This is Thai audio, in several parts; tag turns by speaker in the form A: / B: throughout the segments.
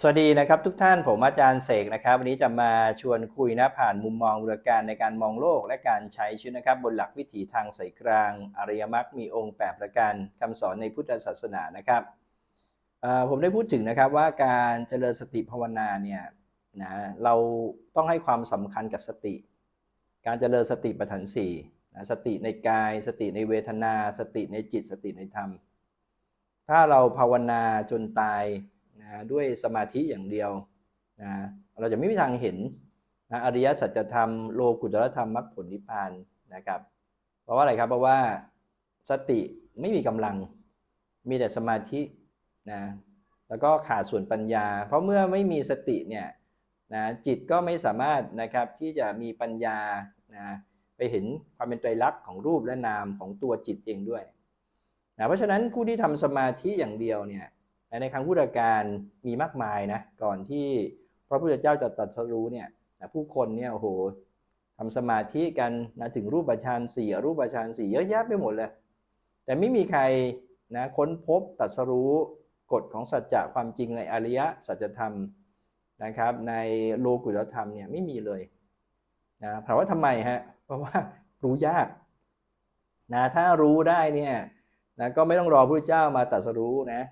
A: สวัสดีนะครับทุกท่านผมอาจารย์เสกนะครับ วันนี้จะมาชวนคุยนะผ่านมุมมองบุรการในการมองโลกและการใช้ชีวิตนะครับ บนหลักวิถีทางสายกลาง อริยมรรคมีองค์แปดประการคำสอนในพุทธศาสนานะครับผมได้พูดถึงนะครับว่าการเจริญสติภาวนาเนี่ยนะเราต้องให้ความสำคัญกับสติ การเจริญสติปัฏฐานสี่นะสติในกาย สติในเวทนา สติในจิต สติในธรรม ถ้าเราภาวนาจนตาย นะด้วยสมาธิอย่างเดียวนะเราจะไม่มีทางเห็นนะอริยสัจธรรมโลกุตรธรรมมรรคผลนิพพานนะครับ เพราะว่าอะไรครับเพราะว่าสติไม่มีกำลังมีแต่สมาธินะแล้วก็ขาดส่วนปัญญา เพราะเมื่อไม่มีสติเนี่ยนะจิตก็ไม่สามารถนะครับที่จะมีปัญญานะไปเห็นความเป็นไตรลักษณ์ของรูปและนามของตัวจิตเองด้วยนะเพราะฉะนั้นผู้ที่ทำสมาธิอย่างเดียวเนี่ย ในครั้งพุทธกาลมีมากมายนะก่อนที่พระพุทธเจ้าจะตรัสรู้เนี่ยผู้คนเนี่ยโอ้โหทำสมาธิกันนะถึงรูปฌานสี่รูปฌานสี่เยอะแยะไปหมดเลย แต่ไม่มีใครนะค้นพบตรัสรู้กฎของสัจจะความจริงในอริยสัจธรรมนะครับ ในโลกุตตธรรมเนี่ยไม่มีเลยนะถามว่าทำไมฮะเพราะว่ารู้ยากนะถ้ารู้ได้เนี่ยนะก็ไม่ต้องรอพระเจ้ามาตรัสรู้นะ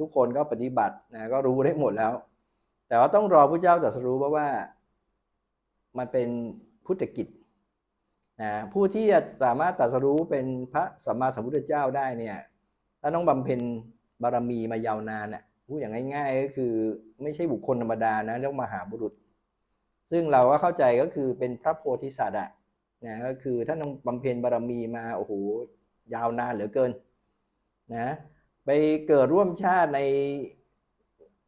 A: ทุกคนก็ปฏิบัตินะก็รู้ได้หมดแล้ว แต่ว่าต้องรอพระเจ้าตรัสรู้เพราะว่า มันเป็นพุทธกิจนะผู้ที่จะสามารถตรัสรู้เป็นพระสัมมาสัมพุทธเจ้าได้เนี่ยถ้าต้องบำเพ็ญบารมีมายาวนานน่ะพูดอย่างง่ายๆก็คือไม่ใช่บุคคลธรรมดานะเรียกมหาบุรุษ ซึ่งเราก็เข้าใจก็คือเป็นพระโพธิสัตว์อะนะก็คือท่านต้องบำเพ็ญบารมีมาโอ้โหยาวนานเหลือเกินนะ ไปเกิดร่วมชาติใน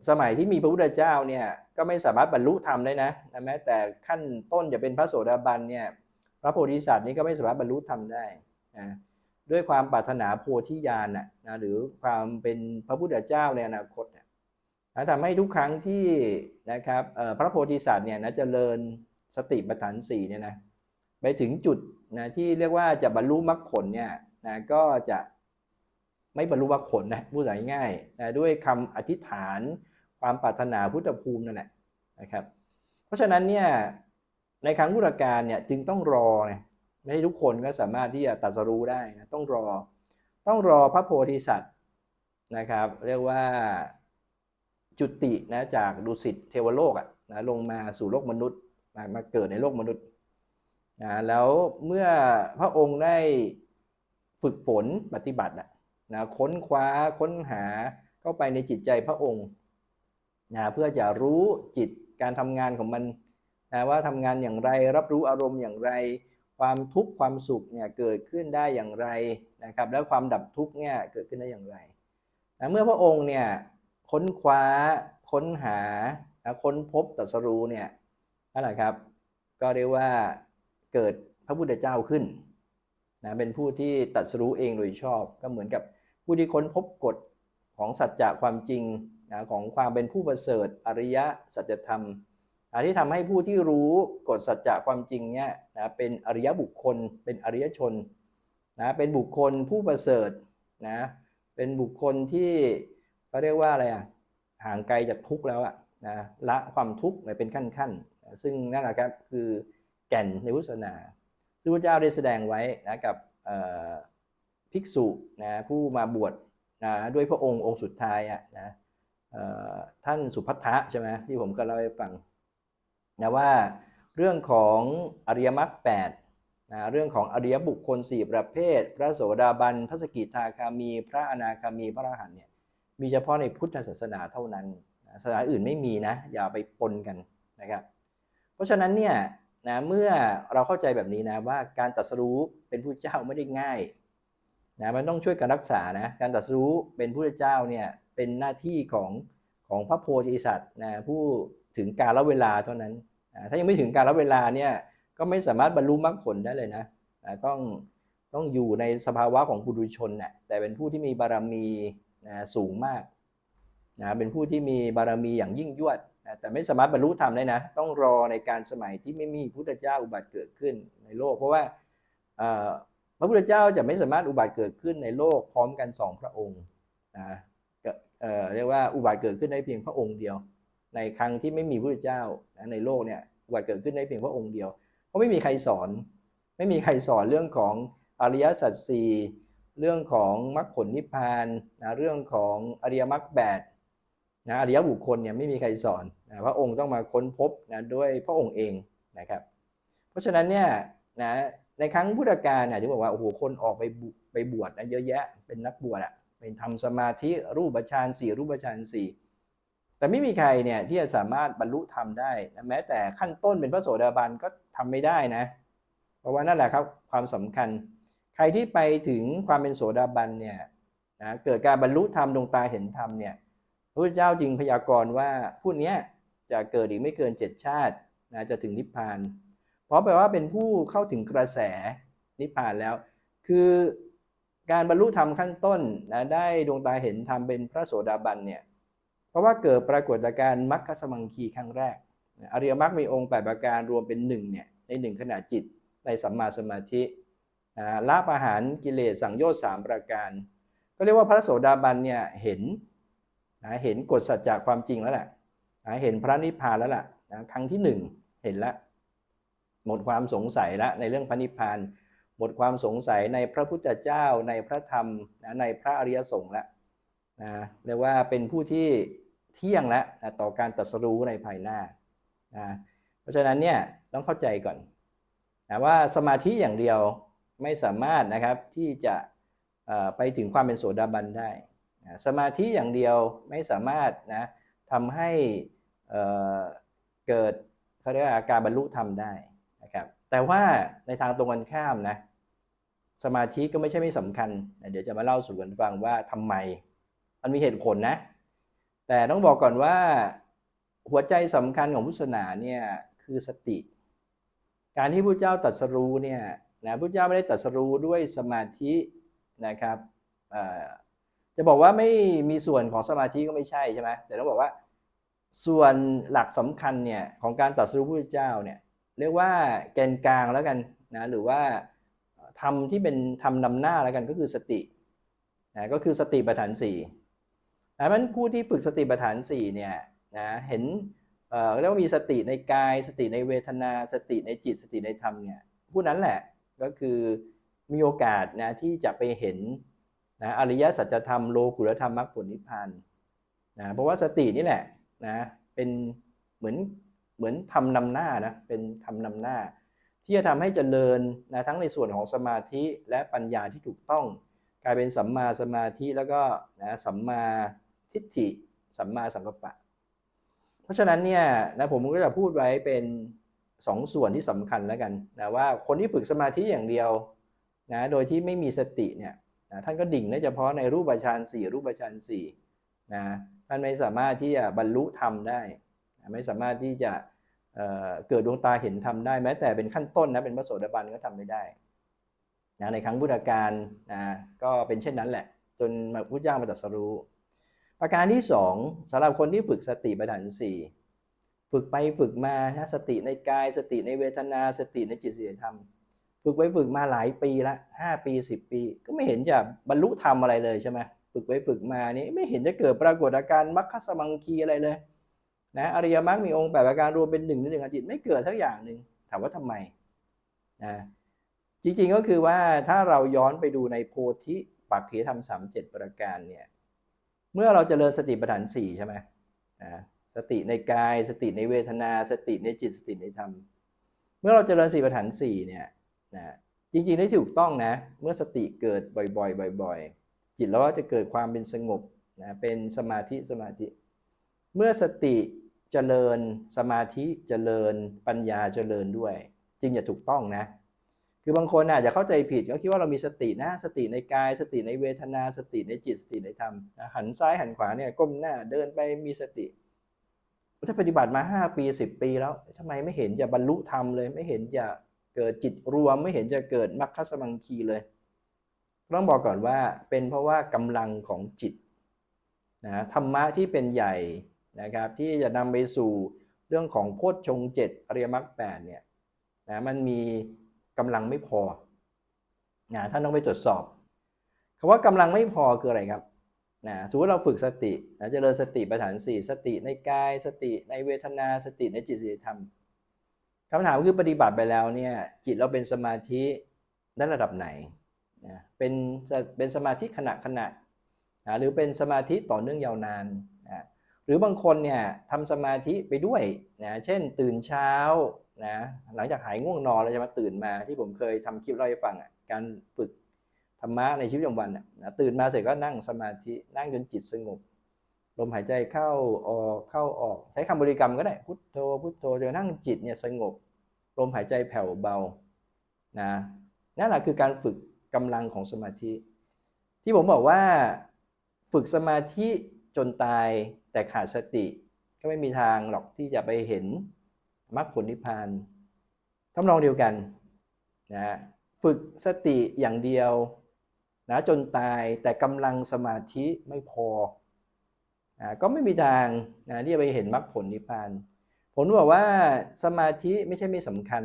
A: สมัยที่มีพระพุทธเจ้าเนี่ยก็ไม่สามารถบรรลุธรรมได้นะแม้แต่ขั้นต้นจะเป็นพระโสดาบันเนี่ยพระโพธิสัตว์นี่ก็ไม่สามารถบรรลุธรรมได้นะด้วยความปรารถนาโพธิญาณนะหรือความเป็นพระพุทธเจ้าในอนาคตนะทำให้ทุกครั้งที่นะครับพระโพธิสัตว์เนี่ยนะเจริญสติปัฏฐานสี่เนี่ยนะไปถึงจุดนะที่เรียกว่าจะบรรลุมรรคผลเนี่ยนะก็จะ ไม่บรรลุมรรคผลนะพูดง่ายๆนะด้วยคำอธิษฐานความปรารถนาพุทธภูมินั่นแหละนะครับ เพราะฉะนั้นเนี่ยในครั้งพุทธกาลเนี่ยจึงต้องรอนะไม่ให้ทุกคนก็สามารถที่จะตรัสรู้ได้นะต้องรอ ต้องรอพระโพธิสัตว์นะครับ เรียกว่าจุตินะจากดุสิตเทวโลกอะนะลงมาสู่โลกมนุษย์นะมาเกิดในโลกมนุษย์นะแล้วเมื่อพระองค์ได้ฝึกฝนปฏิบัตินะ นะค้นคว้าค้นหาเข้าไปในจิตใจพระองค์นะเพื่อจะรู้จิตการทำงานของมันนะว่าทำงานอย่างไรรับรู้อารมณ์อย่างไร ความทุกข์ความสุขเนี่ยเกิดขึ้นได้อย่างไรนะครับแล้วความดับทุกข์เนี่ยเกิดขึ้นได้อย่างไรนะเมื่อพระองค์เนี่ยค้นคว้าค้นหาค้นพบตรัสรู้เนี่ยนั่นแหละครับก็เรียกว่าเกิดพระพุทธเจ้าขึ้นนะเป็นผู้ที่ตัดสรู้เองโดยชอบก็เหมือนกับ ผู้ที่ค้นพบกฎของสัจจะความจริงนะของความเป็นผู้ประเสริฐอริยะสัจธรรมนะที่ทำให้ผู้ที่รู้กฎสัจจะความจริงเนี่ยนะเป็นอริยบุคคล เป็นอริยชนนะเป็นบุคคลผู้ประเสริฐนะเป็นบุคคลที่เขาเรียกว่าอะไรอะห่างไกลจากทุกข์แล้วอะนะละความทุกข์เป็นขั้นๆซึ่งนั่นแหละครับคือแก่นในพุทธศาสนาซึ่งพระเจ้าได้แสดงไว้นะกับ ภิกษุนะผู้มาบวชนะด้วยพระองค์องค์สุดท้ายอะนะท่านสุพัทธะใช่ไหมที่ผมก็เล่าให้ฟังนะว่าเรื่องของอริยมรรคแปดนะเรื่องของอริยบุคคลสี่ประเภท พระโสดาบันพระสกิทาคามี พระอนาคามีพระอรหันเนี่ยมีเฉพาะในพุทธศาสนาเท่านั้นศาสนาอื่นไม่มีนะอย่าไปปนกันนะครับเพราะฉะนั้นเนี่ยนะเมื่อเราเข้าใจแบบนี้นะว่าการตัดสู้เป็นผู้เจ้าไม่ได้ง่าย นะมันต้องช่วยกันรักษานะการตัดสู้เป็นผู้เจ้าเนี่ยเป็นหน้าที่ของของพระโพธิสัตว์นะผู้ถึงการละเวลาเท่านั้นถ้ายังไม่ถึงการละเวลาเนี่ยก็ไม่สามารถบรรลุมรรคผลได้เลยนะต้องต้องอยู่ในสภาวะของปุถุชนนะแต่เป็นผู้ที่มีบารมีนะสูงมากนะเป็นผู้ที่มีบารมีอย่างยิ่งยวดแต่ไม่สามารถบรรลุธรรมได้นะ ต้องรอในการสมัยที่ไม่มีพุทธเจ้าอุบัติเกิดขึ้นในโลก เพราะว่า พระพุทธเจ้าจะไม่สามารถอุบัติเกิดขึ้นในโลกพร้อมกันสองพระองค์นะเรียกว่าอุบัติเกิดขึ้นได้เพียงพระองค์เดียว ในครั้งที่ไม่มีพระพุทธเจ้าในโลกเนี่ยอุบัติเกิดขึ้นได้เพียงพระองค์เดียว เพราะไม่มีใครสอน ไม่มีใครสอนเรื่องของอริยสัจสี่เรื่องของมรรคผลนิพพานนะเรื่องของอริยมรรคแปดนะอริยบุคคลเนี่ยไม่มีใครสอนนะพระองค์ต้องมาค้นพบนะด้วยพระองค์เองนะครับ เพราะฉะนั้นเนี่ยนะ ในครั้งพุทธกาลเนี่ยที่บอกว่าโอ้โหคนออกไปบุไปบวชนะเยอะแยะ เป็นนักบวชอะเป็นทำสมาธิรูปฌานสี่รูปฌานสี่แต่ไม่มีใครเนี่ยที่จะสามารถบรรลุธรรมได้แม้แต่ขั้นต้นเป็นพระโสดาบันก็ทำไม่ได้นะ เพราะว่านั่นแหละครับความสำคัญ ใครที่ไปถึงความเป็นโสดาบันเนี่ยนะเกิดการบรรลุธรรมดวงตาเห็นธรรมเนี่ยพระพุทธเจ้าจึงพยากรณ์ว่าผู้นี้จะเกิดอีกไม่เกินเจ็ดชาตินะจะถึงนิพพาน เพราะแปลว่าเป็นผู้เข้าถึงกระแสนิพพานแล้ว คือการบรรลุธรรมขั้นต้นนะได้ดวงตาเห็นธรรมเป็นพระโสดาบันเนี่ยเพราะว่าเกิดปรากฏการณ์มรรคสมังคีครั้งแรกอริยมรรคมีองค์แปดประการรวมเป็นหนึ่งเนี่ยในหนึ่งขณะจิตในสัมมาสมาธิละประหารกิเลสสังโยชน์สามประการ ก็เรียกว่าพระโสดาบันเนี่ยเห็นนะเห็นกฎสัจจะความจริงแล้วแหละนะเห็นพระนิพพานแล้วล่ะนะครั้งที่หนึ่งเห็นแล้ว หมดความสงสัยแล้วในเรื่องพระนิพพานหมดความสงสัยในพระพุทธเจ้าในพระธรรมนะในพระอริยสงฆ์แล้วนะเรียกว่าเป็นผู้ที่เที่ยงแล้วนะต่อการตรัสรู้ในภายหน้านะเพราะฉะนั้นเนี่ยต้องเข้าใจก่อนนะว่าสมาธิอย่างเดียวไม่สามารถนะครับที่จะไปถึงความเป็นโสดาบันได้นะสมาธิอย่างเดียวไม่สามารถนะทำให้เเกิดเขาเรียกว่าการบรรลุธรรมได้ แต่ว่าในทางตรงกันข้ามนะสมาธิก็ไม่ใช่ไม่สำคัญ เดี๋ยวจะมาเล่าสู่กันฟังว่าทำไม มันมีเหตุผลนะ แต่ต้องบอกก่อนว่าหัวใจสำคัญของพุทธศาสนาเนี่ยคือสติ การที่พระเจ้าตรัสรู้เนี่ยนะพระเจ้าไม่ได้ตรัสรู้ด้วยสมาธินะครับจะบอกว่าไม่มีส่วนของสมาธิก็ไม่ใช่ใช่ไหมแต่ต้องบอกว่าส่วนหลักสำคัญเนี่ยของการตรัสรู้พระเจ้าเนี่ย เรียกว่าแกนกลางแล้วกันนะหรือว่าทำที่เป็นทำนำหน้าแล้วกันก็คือสตินะก็คือสติปัฏฐานสี่นะมันผู้ที่ฝึกสติปัฏฐาน4เนี่ยนะเห็นเอ่อเรียกว่ามีสติในกาย สติในเวทนา สติในจิตสติในธรรมเนี่ยผู้นั้นแหละก็คือมีโอกาสนะที่จะไปเห็นนะอริยสัจธรรมโลกุตธรรมมรรคผลนิพพานนะเพราะว่าสตินี่แหละนะเป็นเหมือน เหมือนทำนำหน้านะเป็นทำนำหน้า ที่จะทำให้เจริญนะทั้งในส่วนของสมาธิและปัญญาที่ถูกต้อง กลายเป็นสัมมาสมาธิแล้วก็นะสัมมาทิฏฐิ สัมมาสังกัปปะ เพราะฉะนั้นเนี่ยนะผมก็จะพูดไว้เป็นสองส่วนที่สำคัญแล้วกันนะว่าคนที่ฝึกสมาธิอย่างเดียวนะโดยที่ไม่มีสติเนี่ยนะท่านก็ดิ่งได้เฉพาะในรูปฌานสี่รูปฌานสี่นะท่านไม่สามารถที่จะบรรลุธรรมได้ ไม่สามารถที่จะเเกิดดวงตาเห็นธรรมได้แม้แต่เป็นขั้นต้นนะเป็นพระโสดาบันก็ทำไม่ได้นะในครั้งพุทธกาลนะก็เป็นเช่นนั้นแหละ จนมาพุทธเจ้ามาตรัสรู้ ประการที่สองสำหรับคนที่ฝึกสติปัฏฐานสี่ฝึกไปฝึกมานะสติในกายสติในเวทนาสติในจิตสิธรรม ฝึกไปฝึกมาหลายปีละห้าปีสิบปี ก็ไม่เห็นจะบรรลุธรรมอะไรเลยใช่ไหมฝึกไปฝึกมานี่ไม่เห็นจะเกิดปรากฏอาการมรรคสมังคีอะไรเลย นะอริยมรรคมีองค์แปดประการรวมเป็นหนึ่งในหนึ่งอจิตไม่เกิดทักอย่างหนึ่งถามว่าทำไมนะจริงๆก็คือว่าถ้าเราย้อนไปดูในโพธิปักขีธรรมสามเจ็ดประการเนี่ยเมื่อเราจเจริญสติปัฏฐานสี่ใช่ไหมนะสติในกายสติในเวทนา สติในจิตสติในธรรม เมื่อเราจเจริญสติปัฏฐานสี่เนี่ยนะจริงๆได้ถูกต้องนะเมื่อสติเกิดบ่อยๆบ่อย ๆ จิตเราก็จะเกิดความเป็นสงบนะเป็นสมาธิสมาธิ เมื่อสติ เจริญสมาธิเจริญปัญญาเจริญด้วย จึงจะถูกต้องนะ คือบางคนอาจจะเข้าใจผิดก็คิดว่าเรามีสตินะสติในกาย สติในเวทนา สติในจิตสติในธรรมหันซ้ายหันขวาเนี่ยก้มหน้าเดินไปมีสติถ้าปฏิบัติมา 5 ปี 10 ปีแล้วทำไมไม่เห็นจะบรรลุธรรมเลย ไม่เห็นจะเกิดจิตรวม ไม่เห็นจะเกิดมรรคสมังคีเลย ต้องบอกก่อนว่าเป็นเพราะว่ากำลังของจิตนะธรรมะที่เป็นใหญ่ นะครับที่จะนำไปสู่เรื่องของโพชฌงเจ็ดอริยมรรคแปดเนี่ยนะมันมีกำลังไม่พอนะท่านต้องไปตรวจสอบคำว่ากำลังไม่พอคืออะไรครับนะสมมติเราฝึกสตินะเจริญสติปัฏฐานสี่สติในกายสติในเวทนาสติในจิตสิธรรมคำถามคือปฏิบัติไปแล้วเนี่ยจิตเราเป็นสมาธิได้ระดับไหนนะเป็นจะเป็นสมาธิขณะขณะนะหรือเป็นสมาธิต่อเนื่องยาวนาน หรือบางคนเนี่ยทำสมาธิไปด้วยนะเช่นตื่นเช้านะหลังจากหายง่วงนอนเราจะมาตื่นมาที่ผมเคยทำคลิปเล่าให้ฟังอะการฝึกธรรมะในชีวิตประจำวันน่ะนะตื่นมาเสร็จก็นั่งสมาธินั่งจนจิตสงบลมหายใจเข้าออกเข้าออก ใช้คำบริกรรมก็ได้พุทโธพุทโธจนกระทั่งจิตเนี่ยสงบ ลมหายใจแผ่วเบานะนั่นแหละคือการฝึกกำลังของสมาธิ ที่ผมบอกว่าฝึกสมาธิ จนตายแต่ขาดสติ ก็ไม่มีทางหรอกที่จะไปเห็นมรรคผลนิพพานทำนองเดียวกันนะฝึกสติอย่างเดียวนะจนตายแต่กำลังสมาธิไม่พอนะก็ไม่มีทางนะที่จะไปเห็นมรรคผลนิพพานผมบอกว่าสมาธิไม่ใช่ไม่สำคัญ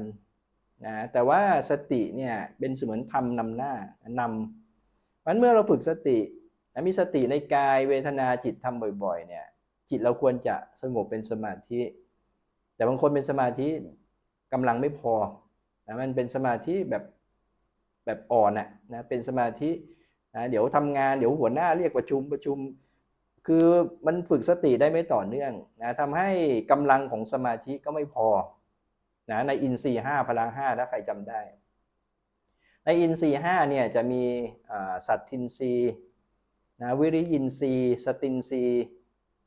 A: นะแต่ว่าสติเนี่ยเป็นเสมือนธรรมนำหน้านำมันเมื่อเราฝึกสติ นะมีสติในกายเวทนาจิตทำบ่อยๆ เนี่ย จิตเราควรจะสงบเป็นสมาธิ แต่บางคนเป็นสมาธิกำลังไม่พอนะมันเป็นสมาธิแบบแบบอ่อนน่ะนะเป็นสมาธินะเดี๋ยวทำงานเดี๋ยวหัวหน้าเรียกประชุมประชุม คือมันฝึกสติได้ไม่ต่อเนื่องนะทำให้กำลังของสมาธิก็ไม่พอนะในอินทรีย์ห้าพลังห้าถ้าใครจำได้ ในอินทรีย์ห้าเนี่ยจะมีสัตทินทรีย์ นะวิริยินทรีย์สตินทรีย์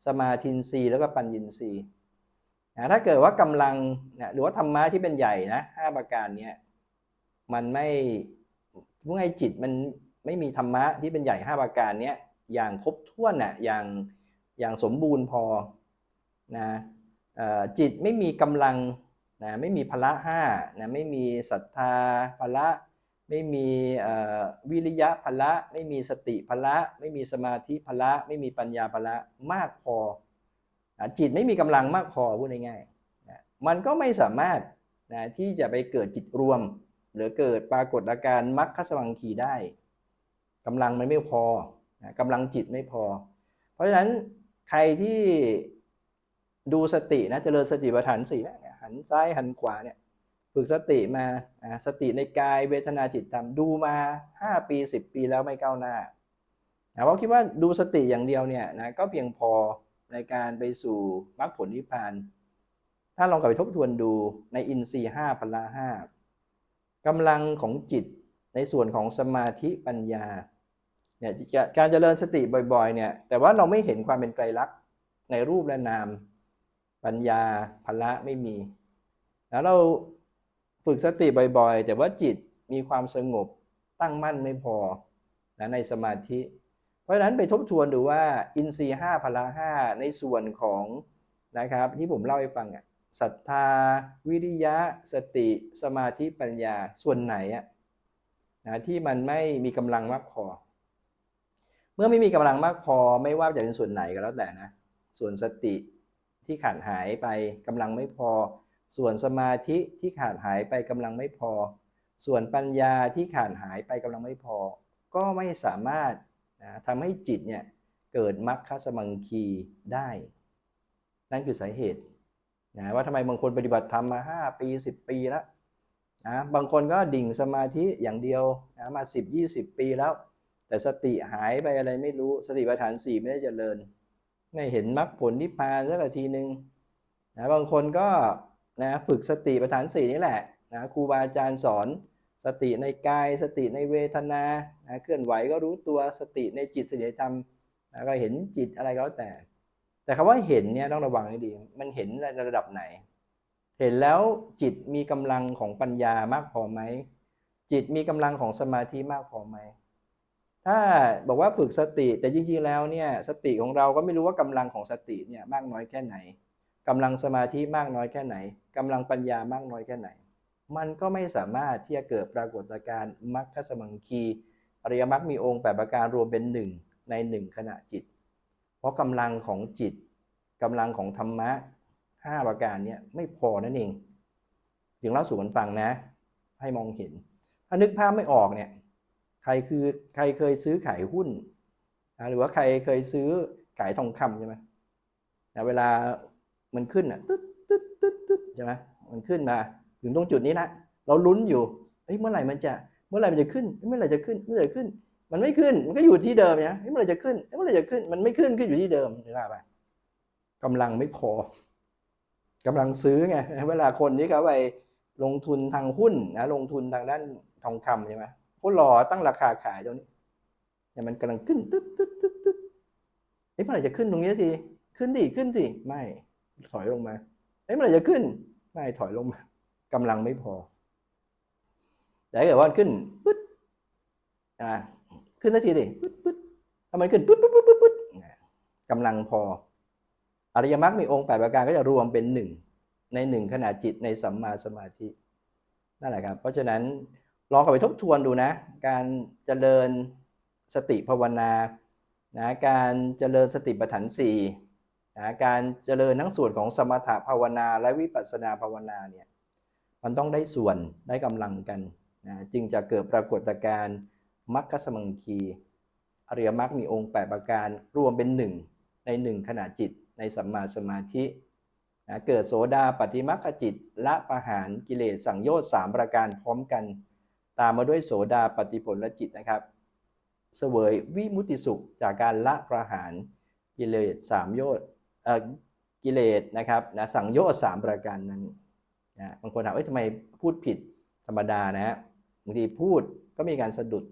A: สมาธินทรีย์แล้วก็ปัญญินทรีย์นะถ้าเกิดว่ากำลังนะหรือว่าธรรมะที่เป็นใหญ่นะห้าประการเนี่ยมันไม่เมื่อไงจิตมันไม่มีธรรมะที่เป็นใหญ่ห้าประการเนี้ยอย่างครบถ้วนน่ะอย่างอย่างสมบูรณ์พอนะจิตไม่มีกำลังนะไม่มีพละห้านะไม่มีศรัทธาพละ ไม่มีวิริยะพละ ไม่มีสติพละ ไม่มีสมาธิพละ ไม่มีปัญญาพละมากพอ จิตไม่มีกำลังมากพอพูดง่ายๆมันก็ไม่สามารถนะที่จะไปเกิดจิตรวม หรือเกิดปรากฏอาการมัคคสมังคีได้กำลังมันไม่พอนะกำลังจิตไม่พอ เพราะฉะนั้นใครที่ดูสตินะเจริญสติปัฏฐานสี่นะหันซ้ายหันขวาเนี่ย ฝึกสติมาสติในกายเวทนาจิตธรรมดูมา 5 ปี 10 ปีแล้วไม่ก้าวหน้าเพราะคิดว่าดูสติอย่างเดียวเนี่ยนะก็เพียงพอในการไปสู่มรรคผลนิพพาน ถ้าลองกลับไปทบทวนดูในอินทรีย์ห้าพละห้ากำลังของจิตในส่วนของสมาธิปัญญาเนี่ยจะการเจริญสติบ่อยๆเนี่ยแต่ว่าเราไม่เห็นความเป็นไตรลักษณ์ในรูปและนาม ปัญญาพละไม่มี แล้วเรา ฝึกสติบ่อยๆ แต่ว่าจิตมีความสงบตั้งมั่นไม่พอนะในสมาธิ เพราะฉะนั้นไปทบทวนดูว่าอินทรีย์ห้าพละห้าในส่วนของนะครับที่ผมเล่าให้ฟังอะศรัทธา วิริยะ สติ สมาธิปัญญาส่วนไหนอะนะที่มันไม่มีกำลังมากพอ เมื่อไม่มีกำลังมากพอไม่ว่าจะเป็นส่วนไหนก็แล้วแต่นะ ส่วนสติที่ขาดหายไปกำลังไม่พอ ส่วนสมาธิที่ขาดหายไปกำลังไม่พอ ส่วนปัญญาที่ขาดหายไปกำลังไม่พอ ก็ไม่สามารถนะทำให้จิตเนี่ยเกิดมรรคสมังคีได้ นั่นคือสาเหตุนะว่าทำไมบางคนปฏิบัติธรรมมา 5 ปี 10 ปีแล้วนะบางคนก็ดิ่งสมาธิอย่างเดียวนะมา 10 20 ปีแล้ว แต่สติหายไปอะไรไม่รู้สติปัฏฐานสี่ไม่ได้เจริญ ไม่เห็นมรรคผลนิพพานสักทีหนึ่งนะบางคนก็ นะฝึกสติปัฏฐานสี่นี่แหละนะครูบาอาจารย์สอนสติในกาย สติในเวทนานะเคลื่อนไหวก็รู้ตัวสติในจิตสติธรรมนะก็เห็นจิตอะไรก็แล้วแต่ แต่คำว่าเห็นเนี่ยต้องระวังให้ดี มันเห็นในระดับไหน เห็นแล้วจิตมีกำลังของปัญญามากพอไหมจิตมีกำลังของสมาธิมากพอไหมถ้าบอกว่าฝึกสติแต่จริงๆแล้วเนี่ยสติของเราก็ไม่รู้ว่ากำลังของสติเนี่ยมากน้อยแค่ไหน กำลังสมาธิมากน้อยแค่ไหนกำลังปัญญามากน้อยแค่ไหน มันก็ไม่สามารถที่จะเกิดปรากฏการณ์มรรคสมังคีอริยมรรคมีองค์แปดประการรวมเป็นหนึ่งในหนึ่งขณะจิต เพราะกำลังของจิตกำลังของธรรมะห้าประการนี่ยไม่พอนั่นเองถึงเล่าสู่กันฟังนะ ให้มองเห็น ถ้านึกภาพไม่ออกเนี่ยใครคือใครเคยซื้อขายหุ้นหรือว่าใครเคยซื้อขายทองคำใช่ไหมเวลา มันขึ้นอะตึ๊ดตึ๊ดตึ๊ดตึ๊ดใช่ไหมมันขึ้นมา ถึงตรงจุดนี้นะเราลุ้นอยู่เฮ้ยเมื่อไหร่มันจะเมื่อไหร่มันจะขึ้นเมื่อไหร่จะขึ้นเมื่อไหร่ขึ้น มันไม่ขึ้นมันก็อยู่ที่เดิมเนี่ยเฮ้ยเมื่อไหร่จะขึ้นเมื่อไหร่จะขึ้นมันไม่ขึ้นขึ้นอยู่ที่เดิมนึกภาพปะกำลังไม่พอกำลังซื้อไงเวลาคนที่เขาไปลงทุนทางหุ้นนะลงทุนทางด้านทองคำใช่ไหมเขารอตั้งราคาขายตรงนี้เนี่ยมันกำลังขึ้นตึ๊ดตึ๊ดตึ๊ดตึ๊ดเฮ้ยเมื่อไหร่จะขึ้นตรงนี้ทีขึ้นดิขึ้นดิไม่ ถอยลงมาเฮ้ยเมื่อไหร่จะขึ้น ไม่ถอยลงมากำลังไม่พอ แต่ถ้าเกิดว่าขึ้นปึ๊ดอ่าขึ้นนาทีดิปึ๊ดปึ๊ดถ้ามันขึ้นปึ๊ดปึ๊ดปึ๊ดปึ๊ดกำลังพอ อริยมรรคมีองค์แปดประการก็จะรวมเป็นหนึ่งในหนึ่งขณะจิตในสัมมาสมาธินั่นแหละครับ เพราะฉะนั้นลองกลับไปทบทวนดูนะ การเจริญสติภาวนานะการเจริญสติปัฏฐานสี่ นะการเจริญทั้งส่วนของสมถภาวนาและวิปัสสนาภาวนาเนี่ยมันต้องได้ส่วนได้กำลังกันนะจึงจะเกิดปรากฏการณ์มรรคสมังคีอริยมรรคมีองค์ 8 ประการรวมเป็นหนึ่งในหนึ่งขณะจิตในสัมมาสมาธินะเกิดโสดาปฏิมัคคจิตละประหารกิเลสสังโยชน์สามประการพร้อมกัน ตามมาด้วยโสดาปฏิผลจิตนะครับเสวยวิมุติสุขจากการละประหารกิเลสสามโยชน์ กิเลสนะครับนะสังโยชน์สามประการนั้นนะบางคนถามเอ้ยทำไมพูดผิดธรรมดานะฮะบางทีพูดก็มีการสะดุด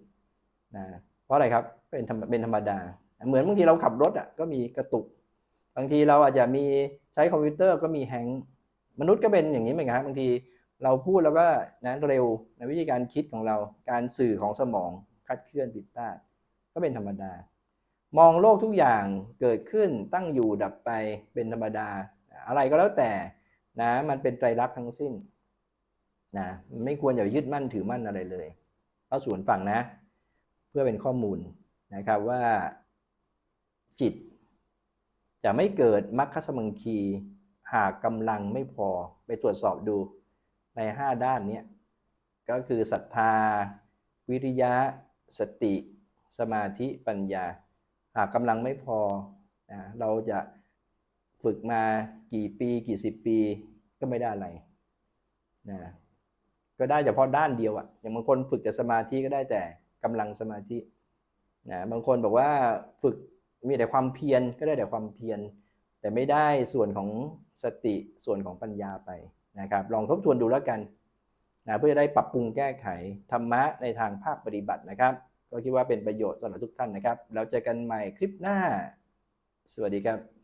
A: นะเพราะอะไรครับเป็นธรรมเป็นธรรมดา เหมือนบางทีเราขับรถอะก็มีกระตุก บางทีเราอาจจะมีใช้คอมพิวเตอร์ก็มีแฮงก์มนุษย์ก็เป็นอย่างนี้เหมือนกันครับบางทีเราพูดแล้วก็นะเร็วในวิธีการคิดของเราการสื่อของสมองคลาดเคลื่อนผิดพลาดก็เป็นธรรมดา มองโลกทุกอย่างเกิดขึ้นตั้งอยู่ดับไปเป็นธรรมดา อะไรก็แล้วแต่นะมันเป็นไตรลักษณ์ทั้งสิ้นนะไม่ควรอย่ายึดมั่นถือมั่นอะไรเลยเอาส่วนฝั่งนะ เพื่อเป็นข้อมูลนะครับว่าจิต จะไม่เกิดมรรคสมังคีหากกำลังไม่พอไปตรวจสอบดูใน 5 ด้านนี้ก็คือศรัทธา วิริยะ สติ สมาธิปัญญา หากกำลังไม่พอนะเราจะฝึกมากี่ปีกี่สิบปีก็ไม่ได้อะไรนะก็ได้เฉพาะด้านเดียวอะอย่างบางคนฝึกแต่สมาธิก็ได้แต่กำลังสมาธินะบางคนบอกว่าฝึกมีแต่ความเพียรก็ได้แต่ความเพียรแต่ไม่ได้ส่วนของสติส่วนของปัญญาไปนะครับลองทบทวนดูแล้วกันนะเพื่อจะได้ปรับปรุงแก้ไขธรรมะในทางภาคปฏิบัตินะครับ ก็คิดว่าเป็นประโยชน์สำหรับทุกท่านนะครับ แล้วเจอกันใหม่คลิปหน้า สวัสดีครับ